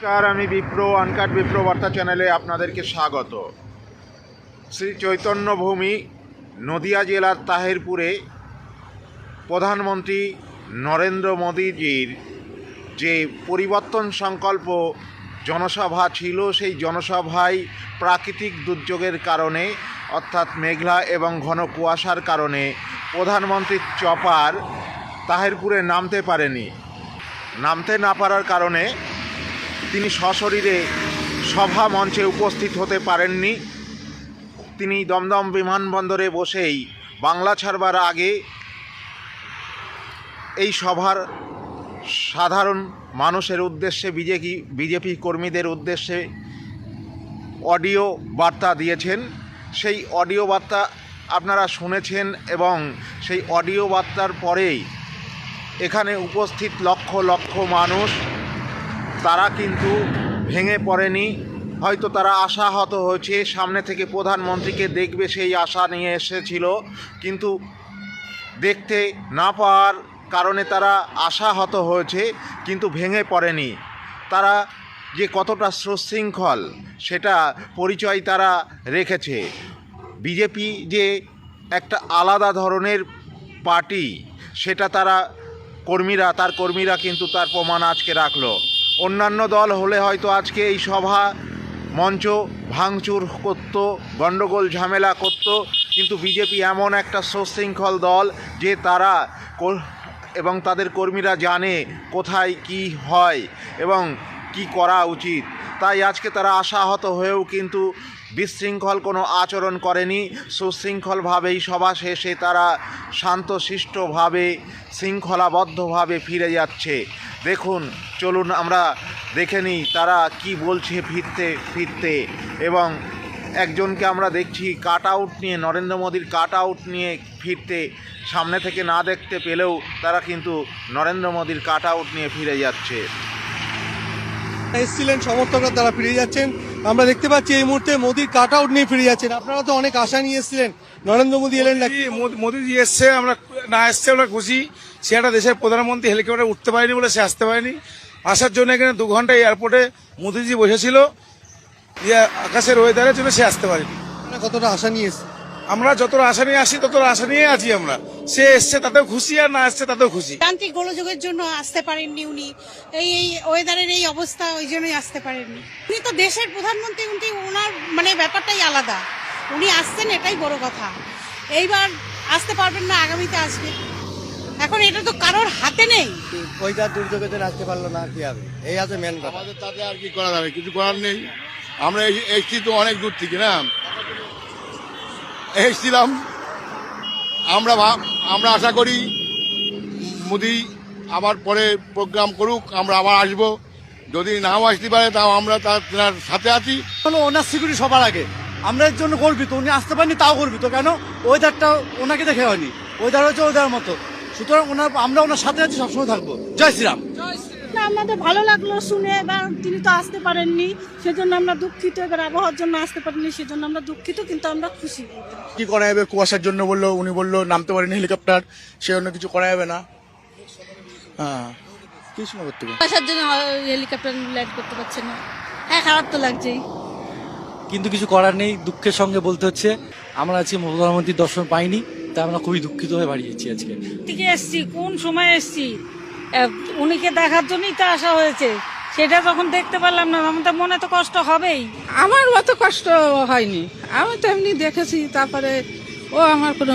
নমস্কার, আমি বিপ্র, আনকাট বিপ্র বার্তা চ্যানেলে আপনাদেরকে স্বাগত। শ্রী চৈতন্য ভূমি, নদিয়া জেলার তাহেরপুরে প্রধানমন্ত্রী নরেন্দ্র মোদীজির যে পরিবর্তন সংকল্প জনসভা ছিল, সেই জনসভায় প্রাকৃতিক দুর্যোগের কারণে, অর্থাৎ মেঘলা এবং ঘন কুয়াশার কারণে প্রধানমন্ত্রীর চপার তাহেরপুরে নামতে পারেনি। নামতে না পারার কারণে তিনি সশরীরে সভা মঞ্চে উপস্থিত হতে পারেননি। তিনি দমদম বিমানবন্দরে বসেই বাংলা ছাড়বার আগে এই সভার সাধারণ মানুষের উদ্দেশ্যে, বিজেপি বিজেপি কর্মীদের উদ্দেশ্যে অডিও বার্তা দিয়েছেন। সেই অডিও বার্তা আপনারা শুনেছেন এবং সেই অডিও বার্তার পরেই এখানে উপস্থিত লক্ষ লক্ষ মানুষ তারা কিন্তু ভেঙে পড়েনি। হয়তো তারা আশাহত হয়েছে, সামনে থেকে প্রধানমন্ত্রীকে দেখবে সেই আশা নিয়ে এসেছিল। কিন্তু দেখতে না পাওয়ার কারণে তারা আশাহত হয়েছে, কিন্তু ভেঙে পড়েনি। তারা যে কতটা সুশৃঙ্খল, সেটা পরিচয় তারা রেখেছে। বিজেপি যে একটা আলাদা ধরনের পার্টি, সেটা তারা কর্মীরা, তার কর্মীরা কিন্তু তার প্রমাণ আজকে রাখল। অন্যান্য দল হলে হয়তো আজকে এই সভা মঞ্চ ভাঙচুর করতো গণ্ডগোল ঝামেলা করত, কিন্তু বিজেপি এমন একটা সুশৃঙ্খল দল যে তারা এবং তাদের কর্মীরা জানে কোথায় কি হয় এবং কি করা উচিত। তাই আজকে তারা আশাহত হয়েও কিন্তু বিশৃঙ্খল কোনো আচরণ করেনি। সুশৃঙ্খলভাবেই সভা শেষে তারা শান্তশিষ্টভাবে, শৃঙ্খলাবদ্ধভাবে ফিরে যাচ্ছে। দেখুন, চলুন আমরা দেখে নিই তারা কি বলছে ফিরতে ফিরতে। এবং একজনকে আমরা দেখছি কাট আউট নিয়ে, নরেন্দ্র মোদীর কাট আউট নিয়ে ফিরতে। সামনে থেকে না দেখতে পেলেও তারা কিন্তু নরেন্দ্র মোদীর কাট আউট নিয়ে ফিরে যাচ্ছে। এসছিলেন সমর্থকরা, তারা ফিরে যাচ্ছেন। আমরা দেখতে পাচ্ছি এই মুহূর্তে মোদির কাট আউট নিয়ে ফিরে যাচ্ছেন। আপনারা তো অনেক আশা নিয়ে এসেছিলেন। নরেন্দ্র মোদী এলেন নাকি? মোদি- মোদিজি এসছে আমরা না এসছে আমরা খুশি। সে একটা দেশের প্রধানমন্ত্রী হেলিকপ্টারে উঠতে পারেনি বলে সে আসতে পারেনি। আসার জন্য এখানে দু ঘণ্টা এয়ারপোর্টে মোদীজি বসেছিল। আকাশের ওয়েদারের জন্য সে আসতে পারেনি। কতটা আশা নিয়ে এসেছেন? আমরা যতটা আশা নিয়ে আসি ততটা আশা নিয়ে আছি আমরা। সে এসছে তাতেও খুশি আর না এসছে তাতেও খুশি। যান্ত্রিক গোলযোগের জন্য আসতে পারেননি উনি। এই এই ওয়েদারের এই অবস্থা ওই জন্যই আসতে পারেননি। উনি তো দেশের প্রধানমন্ত্রী উনি ওনার মানে ব্যাপারটাই আলাদা। উনি আসছেন এটাই বড় কথা। এইবার আসতে পারবেন না আগামীতে আসবে। এখন এটা তো কারোর হাতে নেই। ওইটার দুর্যোগের জন্য আসতে পারল না কি হবে? এই আছে মেন কথা। আমাদের তাতে আর কি করা যাবে? কিছু করার নেই। আমরা এই- এসছি তো অনেক দূর থেকে না? এসছিলাম। আমরা ভাব- আমরা আশা করি মোদি আবার পরে প্রোগ্রাম করুক আমরা আবার আসব। যদি নাও আসতে পারে তাও আমরা তার তেনার সাথে আছি। হলো ওনার সিকিউরিটি সবার আগে। আমরা এর জন্য গর্বিত উনি আসতে পারেনি তাও গর্বিত। কেন? ওয়েদারটা ওনাকে দেখে হয়নি। ওয়েদার হচ্ছে ওয়েদার মতো। সুতরাং ওনার আমরা ওনার সাথে আছি সবসময় থাকব। জয় শ্রীরাম। না আমাদের ভালো লাগল শুনে এবার তিনি তো আসতে পারেননি সেজন্য আমরা দুঃখিত। এবার আবহাওয়ার জন্য আসতে পারেননি সেজন্য আমরা দুঃখিত কিন্তু আমরা খুশি। কি করা যাবে? কুয়াশার জন্য বলল উনি বলল নামতে পারেনি হেলিকপ্টার সে অন্য কিছু করা যাবে না। হ্যাঁ কিছু না করতে জন্য হেলিকপ্টার ল্যান্ড করতে পারছে না। হ্যাঁ খারাপ তো লাগছেই। কিন্তু কিছু করার নেই দুঃখের সঙ্গে বলতে হচ্ছে আমরা আজকে প্রধানমন্ত্রীর দর্শন পাইনি তাই আমরা খুবই দুঃখিত হয়ে বাড়িয়েছি আজকে। থেকে এসছি কোন সময় এসছি? উনিকে দেখার জন্যই তো আসা হয়েছে। সেটা যখন দেখতে পারলাম না, আমার তো মনে তো কষ্ট হবেই। আমার অত কষ্ট হয়নি। আমি তো এমনি দেখেছি, তারপরে ও আমার কোনো